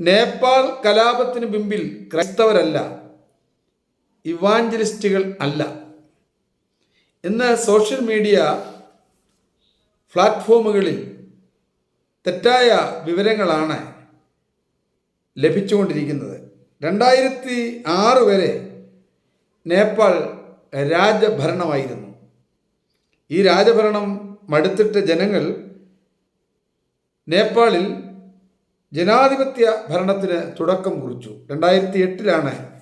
നേപ്പാൾ കലാപത്തിന് പിമ്പിൽ ക്രൈസ്തവരല്ല ഇവാഞ്ചലിസ്റ്റുകൾ അല്ല. ഇന്ന് സോഷ്യൽ മീഡിയ പ്ലാറ്റ്ഫോമുകളിൽ തെറ്റായ വിവരങ്ങളാണ് ലഭിച്ചുകൊണ്ടിരിക്കുന്നത്. രണ്ടായിരത്തി ആറ് വരെ നേപ്പാൾ രാജഭരണമായിരുന്നു. ഈ രാജഭരണം മടുത്തിട്ട് ജനങ്ങൾ നേപ്പാളിൽ ജനാധിപത്യ ഭരണത്തിന് തുടക്കം കുറിച്ചു. രണ്ടായിരത്തി എട്ടിലാണ്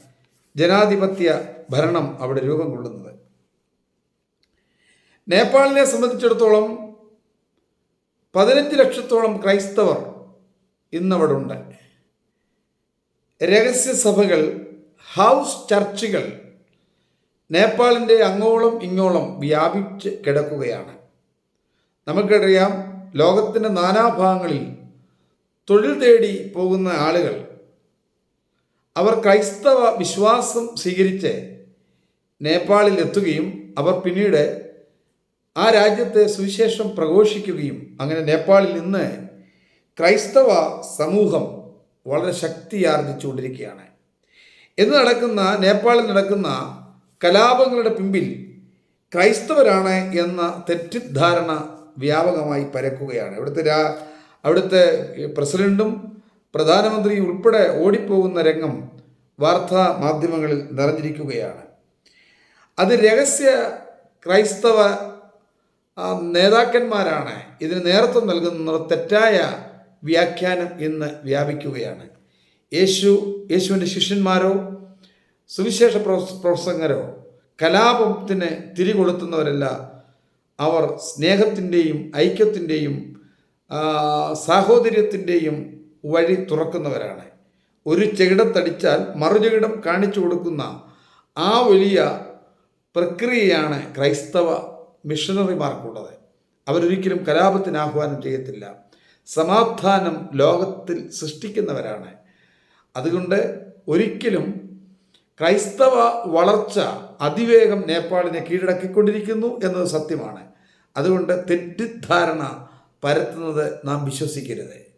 ജനാധിപത്യ ഭരണം അവിടെ രൂപം കൊള്ളുന്നത്. നേപ്പാളിനെ സംബന്ധിച്ചിടത്തോളം പതിനഞ്ച് ലക്ഷത്തോളം ക്രൈസ്തവർ ഇന്നവിടെ ഉണ്ട്. രഹസ്യസഭകൾ ഹൗസ് ചർച്ചുകൾ നേപ്പാളിന്റെ അങ്ങോളം ഇങ്ങോളം വ്യാപിച്ച് കിടക്കുകയാണ്. നമുക്കറിയാം ലോകത്തിന്റെ നാനാഭാഗങ്ങളിൽ തൊഴിൽ തേടി പോകുന്ന ആളുകൾ അവർ ക്രൈസ്തവ വിശ്വാസം സ്വീകരിച്ച് നേപ്പാളിൽ എത്തുകയും അവർ പിന്നീട് ആ രാജ്യത്തെ സുവിശേഷം പ്രഘോഷിക്കുകയും അങ്ങനെ നേപ്പാളിൽ നിന്ന് ക്രൈസ്തവ സമൂഹം വളരെ ശക്തിയാർജിച്ചുകൊണ്ടിരിക്കുകയാണ് എന്ന് നടക്കുന്ന നേപ്പാളിൽ നടക്കുന്ന കലാപങ്ങളുടെ പിമ്പിൽ ക്രൈസ്തവരാണ് എന്ന തെറ്റിദ്ധാരണ വ്യാപകമായി പരക്കുകയാണ്. ഇവിടുത്തെ അവിടുത്തെ പ്രസിഡന്റും പ്രധാനമന്ത്രിയും ഉൾപ്പെടെ ഓടിപ്പോകുന്ന രംഗം വാർത്താ മാധ്യമങ്ങളിൽ നിറഞ്ഞിരിക്കുകയാണ്. അത് രഹസ്യ ക്രൈസ്തവ നേതാക്കന്മാരാണ് ഇതിന് നേതൃത്വം നൽകുന്ന തെറ്റായ വ്യാഖ്യാനം ഇന്ന് വ്യാപിക്കുകയാണ്. യേശു യേശുവിന്റെ ശിഷ്യന്മാരോ സുവിശേഷ പ്രൊ- പ്രസംഗരോ കലാപത്തിന് തിരികൊളുത്തുന്നവരല്ല. അവർ സ്നേഹത്തിന്റെയും ഐക്യത്തിന്റെയും സാഹോദര്യത്തിന്റെയും വഴി തുറക്കുന്നവരാണ്. ഒരു ചെകിടത്തടിച്ചാൽ മറുചകിടം കാണിച്ചു കൊടുക്കുന്ന ആ വലിയ പ്രക്രിയയാണ് ക്രൈസ്തവ മിഷണറിമാർക്കുള്ളത്. അവരൊരിക്കലും കലാപത്തിന് ആഹ്വാനം ചെയ്യത്തില്ല. സമാധാനം ലോകത്തിൽ സൃഷ്ടിക്കുന്നവരാണ്. അതുകൊണ്ട് ഒരിക്കലും ക്രൈസ്തവ വളർച്ച അതിവേഗം നേപ്പാളിനെ കീഴടക്കിക്കൊണ്ടിരിക്കുന്നു എന്നത് സത്യമാണ്. അതുകൊണ്ട് തെറ്റിദ്ധാരണ പരത്തുന്നത് നാം വിശ്വസിക്കരുത്.